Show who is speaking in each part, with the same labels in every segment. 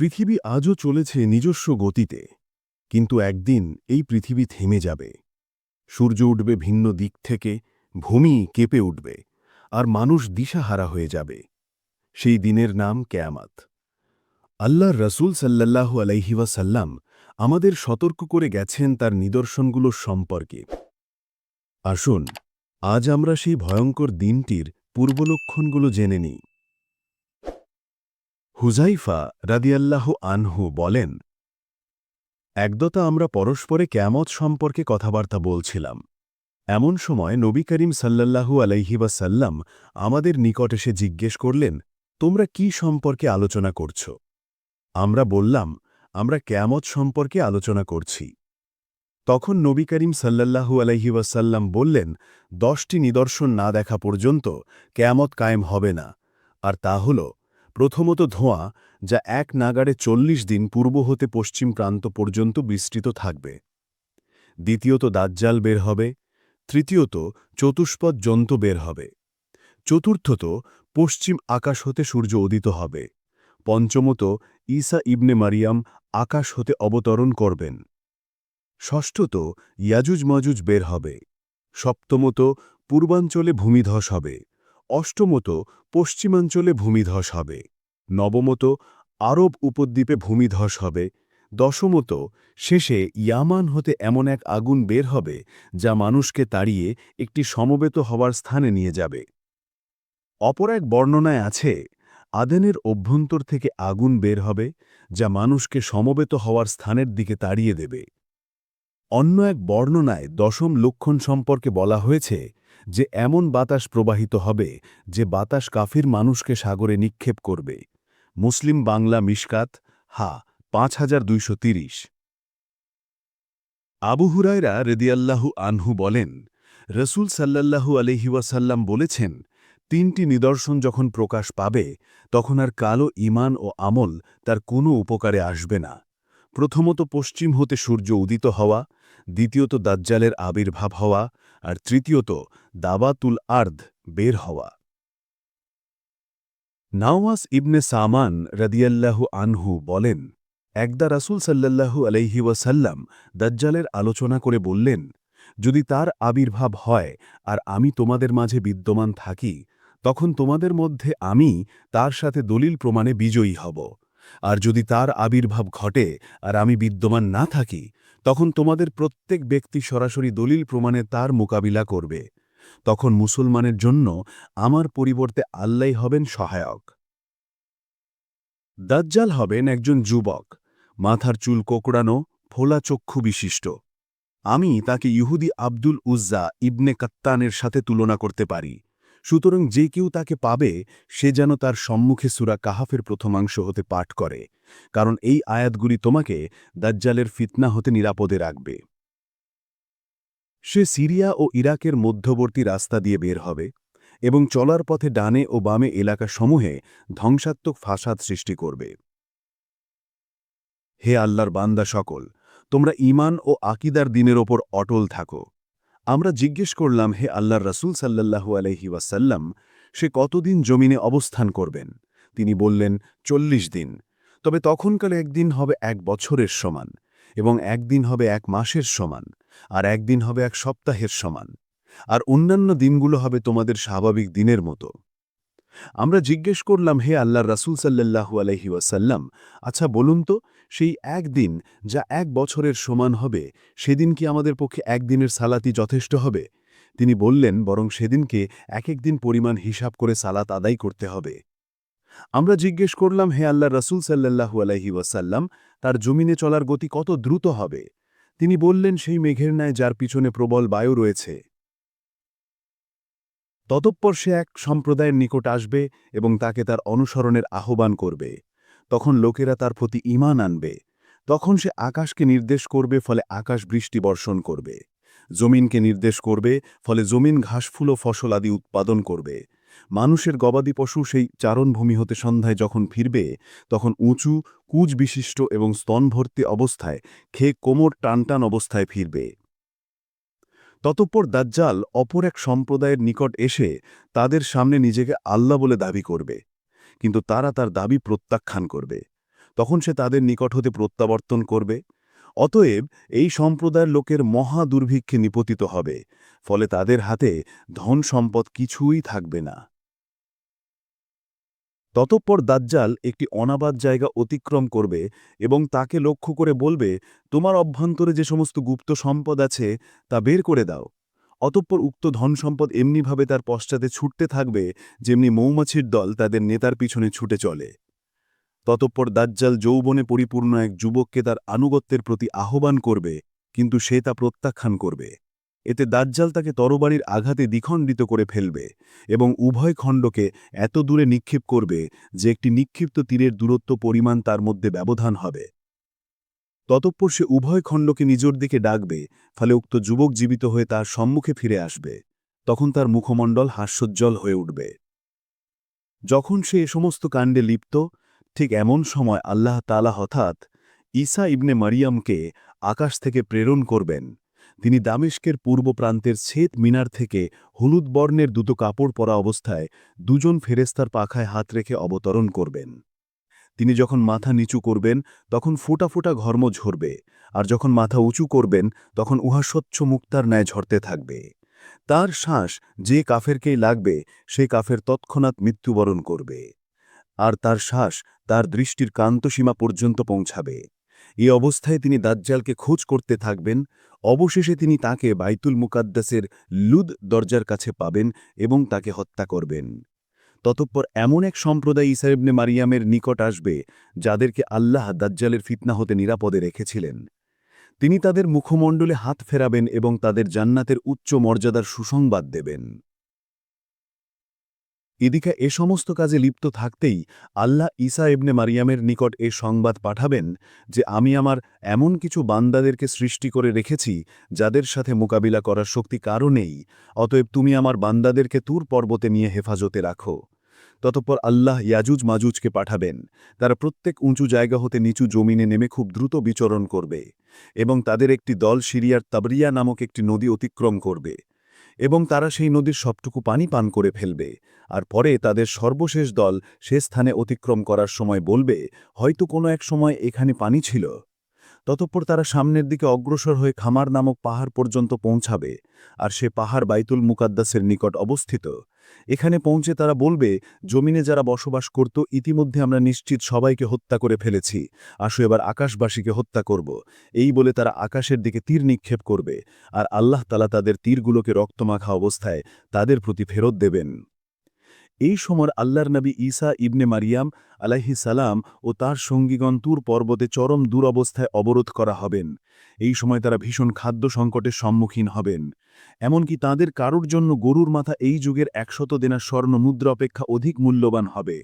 Speaker 1: পৃথিবী আজও চলেছে নিজস্ব গতিতে, কিন্তু একদিন এই পৃথিবী থেমে যাবে। সূর্য উঠবে ভিন্ন দিক থেকে, ভূমি কেঁপে উঠবে, আর মানুষ দিশাহারা হয়ে যাবে। সেই দিনের নাম কেয়ামাত। আল্লাহর রসুল সাল্লাল্লাহু আলাইহি ওয়াসাল্লাম আমাদের সতর্ক করে গেছেন তার নিদর্শনগুলোর সম্পর্কে। আসুন, আজ আমরা সেই ভয়ঙ্কর দিনটির পূর্বলক্ষণগুলো জেনে নিই। হুজাইফা রাদিয়াল্লাহ আনহু বলেন, একদতা আমরা পরস্পরে ক্যামত সম্পর্কে কথাবার্তা বলছিলাম। এমন সময় নবী করিম সাল্লাল্লাহু আলাইহি ওয়াসাল্লাম আমাদের নিকট এসে জিজ্ঞেস করলেন, তোমরা কি সম্পর্কে আলোচনা করছ? আমরা বললাম, আমরা ক্যামত সম্পর্কে আলোচনা করছি। তখন নবী করিম সাল্লাল্লাহু আলাইহি ওয়াসাল্লাম বললেন, দশটি নিদর্শন না দেখা পর্যন্ত ক্যামত কায়েম হবে না। আর তা হল প্রথমত ধোঁয়া, যা এক নাগাড়ে চল্লিশ দিন পূর্ব হতে পশ্চিম প্রান্ত পর্যন্ত বিস্তৃত থাকবে। দ্বিতীয়ত দাজ্জাল বের হবে। তৃতীয়ত চতুষ্পদ জন্তু বের হবে। চতুর্থত পশ্চিম আকাশ হতে সূর্য উদিত হবে। পঞ্চমত ঈসা ইবনে মারিয়াম আকাশ হতে অবতরণ করবেন। ষষ্ঠত ইয়াজুজ মাজুজ বের হবে। সপ্তমত পূর্বাঞ্চলে ভূমিধস হবে। অষ্টমত পশ্চিমাঞ্চলে ভূমিধস হবে, নবমত আরব উপদ্বীপে ভূমিধস হবে, দশমত শেষে ইয়ামান হতে এমন এক আগুন বের হবে যা মানুষকে তাড়িয়ে একটি সমবেত হওয়ার স্থানে নিয়ে যাবে। অপর এক বর্ণনায় আছে, আদেনের অভ্যন্তর থেকে আগুন বের হবে যা মানুষকে সমবেত হওয়ার স্থানের দিকে তাড়িয়ে দেবে। অন্য এক বর্ণনায় দশম লক্ষণ সম্পর্কে বলা হয়েছে যে এমন বাতাস প্রবাহিত হবে যে বাতাস কাফির মানুষকে সাগরে নিক্ষেপ করবে। মুসলিম বাংলা মিশকাত, হা, পাঁচ হাজার দুইশো তিরিশ। আবু হুরায়রা রেদিয়াল্লাহু আনহু বলেন, রসুল সাল্লাল্লাহু আলহিউসাল্লাম বলেছেন, তিনটি নিদর্শন যখন প্রকাশ পাবে, তখন আর কালো ইমান ও আমল তার কোনো উপকারে আসবে না। প্রথমত পশ্চিম হতে সূর্য উদিত হওয়া, দ্বিতীয়ত দাজ্জালের আবির্ভাব হওয়া আর তৃতীয়ত, দাবাতুল আর্ধ বের হওয়া। নাওয়াস ইবনে সামান রদিয়াল্লাহু আনহু বলেন, একদা রাসুল সাল্লাল্লাহু আলাইহি ওয়াসাল্লাম দাজ্জালের আলোচনা করে বললেন, যদি তার আবির্ভাব হয় আর আমি তোমাদের মাঝে বিদ্যমান থাকি, তখন তোমাদের মধ্যে আমি তার সাথে দলিল প্রমাণে বিজয়ী হব। আর যদি তার আবির্ভাব ঘটে আর আমি বিদ্যমান না থাকি তখন তোমাদের প্রত্যেক ব্যক্তি সরাসরি দলিল প্রমাণে তার মোকাবিলা করবে। তখন মুসলমানের জন্য আমার পরিবর্তে আল্লাই হবেন সহায়ক। দাজ্জাল হবেন একজন যুবক। মাথার চুল কোকড়ানো, ফোলা চক্ষু বিশিষ্ট। আমি তাকে ইহুদি আব্দুল উজ্জা ইবনে কাত্তানের সাথে তুলনা করতে পারি। সুতরাং যে কেউ তাকে পাবে, সে যেন তার সম্মুখে সুরা কাহাফের প্রথমাংশ হতে পাঠ করে, কারণ এই আয়াতগুলি তোমাকে দাজ্জালের ফিতনা হতে নিরাপদে রাখবে। সে সিরিয়া ও ইরাকের মধ্যবর্তী রাস্তা দিয়ে বের হবে এবং চলার পথে ডানে ও বামে এলাকাসমূহে ধ্বংসাত্মক ফাসাদ সৃষ্টি করবে। হে আল্লাহর বান্দা সকল, তোমরা ইমান ও আকিদার দিনের ওপর অটল থাকো। আমরা জিজ্ঞেস করলাম, হে আল্লাহর রসুল সাল্লাল্লাহু আলহি ওয়াসাল্লাম, সে কতদিন জমিনে অবস্থান করবেন? তিনি বললেন, চল্লিশ দিন। তবে তখনকালে একদিন হবে এক বছরের সমান এবং একদিন হবে এক মাসের সমান আর একদিন হবে এক সপ্তাহের সমান আর অন্যান্য দিনগুলো হবে তোমাদের স্বাভাবিক দিনের মতো। আমরা জিজ্ঞেস করলাম, হে আল্লাহ রাসুল সাল্লাহু আলহি ওয়াসাল্লাম আচ্ছা বলুন তো সেই একদিন যা এক বছরের সমান হবে, সেদিন কি আমাদের পক্ষে একদিনের সালাতি যথেষ্ট হবে? তিনি বললেন, বরং সেদিনকে এক এক দিন পরিমাণ হিসাব করে সালাত আদায় করতে হবে। আমরা জিজ্ঞেস করলাম, হে আল্লাহ রসুল সাল্লাহু আলহি ওয়াসাল্লাম, তার জমিনে চলার গতি কত দ্রুত হবে? তিনি বললেন, সেই মেঘের ন্যায় যার পিছনে প্রবল বায়ু রয়েছে। ততঃপর সে এক সম্প্রদায়ের নিকট আসবে এবং তাকে তার অনুসরণের আহ্বান করবে। তখন লোকেরা তার প্রতি ইমান আনবে। তখন সে আকাশকে নির্দেশ করবে, ফলে আকাশ বৃষ্টি বর্ষণ করবে। জমিনকে নির্দেশ করবে, ফলে জমিন ঘাসফুল ও ফসল আদি উৎপাদন করবে। মানুষের গবাদি পশু সেই চারণভূমি হতে সন্ধ্যায় যখন ফিরবে, তখন উঁচু, কুজ বিশিষ্ট এবং স্তনভর্তি অবস্থায় খেয়ে কোমর টানটান অবস্থায় ফিরবে। ততঃপর দাজ্জাল অপর এক সম্প্রদায়ের নিকট এসে তাদের সামনে নিজেকে আল্লাহ বলে দাবি করবে। কিন্তু তারা তার দাবি প্রত্যাখ্যান করবে। তখন সে তাদের নিকট হতে প্রত্যাবর্তন করবে। অতএব এই সম্প্রদায়ের লোকের মহা দুর্ভিক্ষে নিপতিত হবে, ফলে তাদের হাতে ধন সম্পদ কিছুই থাকবে না। ততঃপর দাজ্জাল একটি অনাবাদ জায়গা অতিক্রম করবে এবং তাকে লক্ষ্য করে বলবে, তোমার অভ্যন্তরে যে সমস্ত গুপ্ত সম্পদ আছে, তা বের করে দাও। অতঃপর উক্ত ধন সম্পদ এমনিভাবে তার পশ্চাতে ছুটতে থাকবে, যেমনি মৌমাছির দল তাদের নেতার পিছনে ছুটে চলে। ততঃপর দাজ্জাল যৌবনে পরিপূর্ণ এক যুবককে তার আনুগত্যের প্রতি আহ্বান করবে, কিন্তু সে তা প্রত্যাখ্যান করবে। এতে দাজ্জাল তাকে তরবারির আঘাতে দ্বিখণ্ডিত করে ফেলবে এবং উভয় খণ্ডকে এত দূরে নিক্ষেপ করবে যে একটি নিক্ষিপ্ত তীরের দূরত্ব পরিমাণ তার মধ্যে ব্যবধান হবে। ততঃপর সে উভয় খণ্ডকে নিজের দিকে ডাকবে, ফলে উক্ত যুবক জীবিত হয়ে তার সম্মুখে ফিরে আসবে। তখন তার মুখমণ্ডল হাস্যোজ্জ্বল হয়ে উঠবে। যখন সে এ সমস্ত কাণ্ডে লিপ্ত, ঠিক এমন সময় আল্লাহ তালা হঠাৎ ঈসা ইবনে মারিয়ামকে আকাশ থেকে প্রেরণ করবেন। তিনি দামেস্কের পূর্ব প্রান্তের ছেদ মিনার থেকে হলুদ বর্ণের দুটো কাপড় পরা অবস্থায় দুজন ফেরেস্তার পাখায় হাত রেখে অবতরণ করবেন। তিনি যখন মাথা নিচু করবেন, তখন ফোটা ফোটা ঘর্ম ঝরবে, আর যখন মাথা উঁচু করবেন, তখন উহা স্বচ্ছ মুক্তার ন্যায় ঝরতে থাকবে। তার শ্বাস যে কাফেরকেই লাগবে, সে কাফের তৎক্ষণাৎ মৃত্যুবরণ করবে, আর তার শ্বাস তার দৃষ্টির কান্তসীমা পর্যন্ত পৌঁছাবে। এই অবস্থায় তিনি দাজ্জালকে খোঁজ করতে থাকবেন, অবশেষে তিনি তাকে বাইতুল মুকাদ্দাসের লুদ দরজার কাছে পাবেন এবং তাকে হত্যা করবেন। ততঃপর এমন এক সম্প্রদায় ইসাইবনে মারিয়ামের নিকট আসবে, যাদেরকে আল্লাহ দাজ্জালের ফিতনা হতে নিরাপদে রেখেছিলেন। তিনি তাদের মুখমণ্ডলে হাত ফেরাবেন এবং তাদের জান্নাতের উচ্চ মর্যাদার সুসংবাদ দেবেন। এদিকে এ সমস্ত কাজে লিপ্ত থাকতেই আল্লাহ ঈসা ইবনে মারিয়ামের নিকট এ সংবাদ পাঠাবেন যে আমি আমার এমন কিছু বান্দাদেরকে সৃষ্টি করে রেখেছি যাদের সাথে মোকাবিলা করার শক্তি কারও নেই, অতএব তুমি আমার বান্দাদেরকে তুর পর্বতে নিয়ে হেফাজতে রাখো। ততপর আল্লাহ ইয়াজুজ মাজুজকে পাঠাবেন, তারা প্রত্যেক উঁচু জায়গা হতে নিচু জমিনে নেমে খুব দ্রুত বিচরণ করবে এবং তাদের একটি দল সিরিয়ার তাবরিয়া নামক একটি নদী অতিক্রম করবে। এবং তারা সেই নদীর সবটুকু পানি পান করে ফেলবে। আর পরে তাদের সর্বশেষ দল সে স্থানে অতিক্রম করার সময় বলবে, হয়তো কোনো এক সময় এখানে পানি ছিল। ততপর তারা সামনের দিকে অগ্রসর হয়ে খামার নামক পাহাড় পর্যন্ত পৌঁছাবে, আর সে পাহাড় বাইতুল মুকাদ্দাসের নিকট অবস্থিত। এখানে পৌঁছে তারা বলবে, জমিনে যারা বসবাস করত, ইতিমধ্যে আমরা নিশ্চিত সবাইকে হত্যা করে ফেলেছি। আসো এবার আকাশবাসীকে হত্যা করব। এই বলে তারা আকাশের দিকে তীর নিক্ষেপ করবে, আর আল্লাহ তালা তাদের তীরগুলোকে রক্তমাখা অবস্থায় তাদের প্রতি ফেরত দেবেন। এই সময় আল্লাহর নবী ঈসা ইবনে মারিয়াম আলাইহি সালাম ও তার সঙ্গীগণ তুর পর্বতে চরম দুরবস্থায় অবরোধ করা হবেন। এই সময় তারা ভীষণ খাদ্য সংকটের সম্মুখীন হবেন। এমনকি তাদের কারুর জন্য গরুর মাথা এই যুগের একশত দেনা স্বর্ণ মুদ্রা অপেক্ষা অধিক মূল্যবান হবে।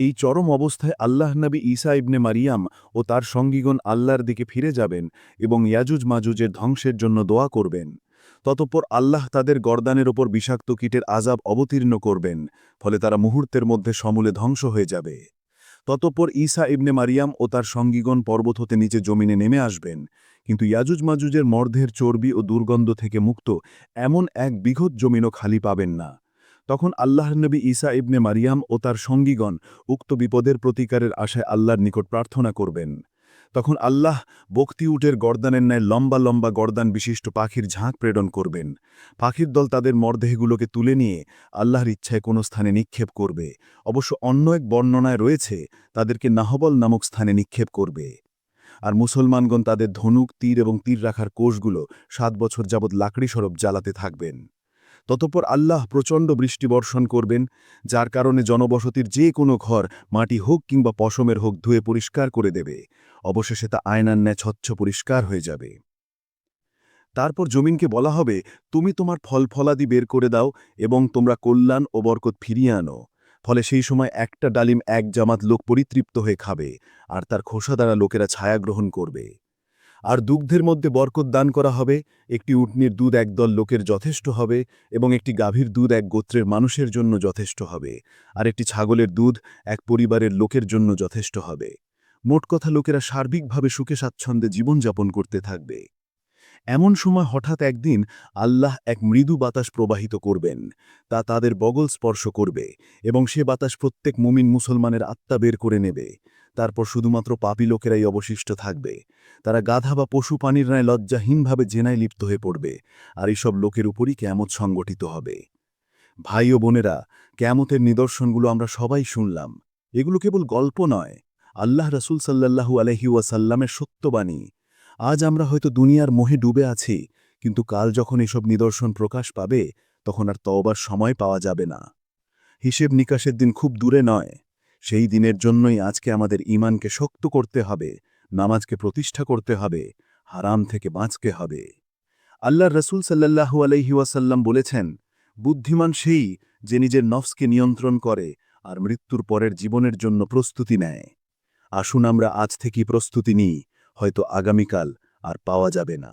Speaker 1: এই চরম অবস্থায় আল্লাহ নবী ঈসা ইবনে মারিয়াম ও তার সঙ্গীগণ আল্লাহর দিকে ফিরে যাবেন এবং ইয়াজুজ মাজুজের ধ্বংসের জন্য দোয়া করবেন। ততপর আল্লাহ তাদের গর্দানের ওপর বিষাক্ত কীটের আজাব অবতীর্ণ করবেন, ফলে তারা মুহূর্তের মধ্যে সমূলে ধ্বংস হয়ে যাবে। ততপর ঈসা ইবনে মারিয়াম ও তার সঙ্গীগণ পর্বত হতে নিচে জমিনে নেমে আসবেন, কিন্তু ইয়াজুজ মাজুজের মর্ধের চর্বি ও দুর্গন্ধ থেকে মুক্ত এমন এক বিঘত জমিনও খালি পাবেন না। তখন আল্লাহর নবী ঈসা ইবনে মারিয়াম ও তার সঙ্গীগণ উক্ত বিপদের প্রতিকারের আশায় আল্লাহর নিকট প্রার্থনা করবেন। তখন আল্লাহ বক্তি উটের গর্দানের ন্যায় লম্বা লম্বা গর্দান বিশিষ্ট পাখির ঝাঁক প্রেরণ করবেন। পাখির দল তাদের মরদেহগুলোকে তুলে নিয়ে আল্লাহর ইচ্ছায় কোনো স্থানে নিক্ষেপ করবে। অবশ্য অন্য এক বর্ণনায় রয়েছে, তাদেরকে নাহবল নামক স্থানে নিক্ষেপ করবে। আর মুসলমানগণ তাদের ধনুক, তীর এবং তীর রাখার কোষগুলো সাত বছর যাবৎ লাকড়ি সরব জ্বালাতে থাকবেন। ততপর আল্লাহ প্রচণ্ড বৃষ্টি বর্ষণ করবেন, যার কারণে জনবসতির যে কোনো ঘর মাটি হোক কিংবা পশমের হোক ধুয়ে পরিষ্কার করে দেবে। অবশেষে তা আয়নার ন্যায় স্বচ্ছ পরিষ্কার হয়ে যাবে। তারপর জমিনকে বলা হবে, তুমি তোমার ফল ফলাদি বের করে দাও এবং তোমরা কল্যাণ ও বরকত ফিরিয়ে আনো। ফলে সেই সময় একটা ডালিম এক জামাত লোক পরিতৃপ্ত হয়ে খাবে, আর তার খোসা দ্বারা লোকেরা ছায়া গ্রহণ করবে। আর দুগ্ধের মধ্যে বরকত দান করা হবে, একটি উটনির দুধ একদল লোকের যথেষ্ট হবে এবং একটি গাভীর দুধ এক গোত্রের মানুষের জন্য যথেষ্ট হবে, আর একটি ছাগলের দুধ এক পরিবারের লোকের জন্য যথেষ্ট হবে। মোট কথা লোকেরা সার্বিকভাবে সুখে স্বাচ্ছন্দ্যে জীবনযাপন করতে থাকবে। এমন সময় হঠাৎ একদিন আল্লাহ এক মৃদু বাতাস প্রবাহিত করবেন, তা তাদের বগল স্পর্শ করবে এবং সে বাতাস প্রত্যেক মুমিন মুসলমানের আত্মা বের করে নেবে। তারপর শুধুমাত্র পাপি লোকেরাই অবশিষ্ট থাকবে। তারা গাধা বা পশু পানির ন্যায় লজ্জাহীনভাবে জেনায় লিপ্ত হয়ে পড়বে, আর এইসব লোকের উপরই কেমত সংগঠিত হবে। ভাই ও বোনেরা কেমতের নিদর্শনগুলো আমরা সবাই শুনলাম। এগুলো কেবল গল্প নয়। আল্লাহ রসুল সাল্লাল্লাহু আলহি ওয়াসাল্লামের সত্যবাণী। আজ আমরা হয়তো দুনিয়ার মোহে ডুবে আছি, কিন্তু কাল যখন এসব নিদর্শন প্রকাশ পাবে, তখন আর তওবার সময় পাওয়া যাবে না। হিসেব নিকাশের দিন খুব দূরে নয়। সেই দিনের জন্যই আজকে আমাদের ইমানকে শক্ত করতে হবে, নামাজকে প্রতিষ্ঠা করতে হবে, হারাম থেকে বাঁচতে হবে। আল্লাহ রসুল আলহি ওয়াসাল্লাম বলেছেন, বুদ্ধিমান সেই যে নিজের নফসকে নিয়ন্ত্রণ করে আর মৃত্যুর পরের জীবনের জন্য প্রস্তুতি নেয়। আসুন আমরা আজ থেকেই প্রস্তুতি নিই, হয়তো আগামীকাল আর পাওয়া যাবে না।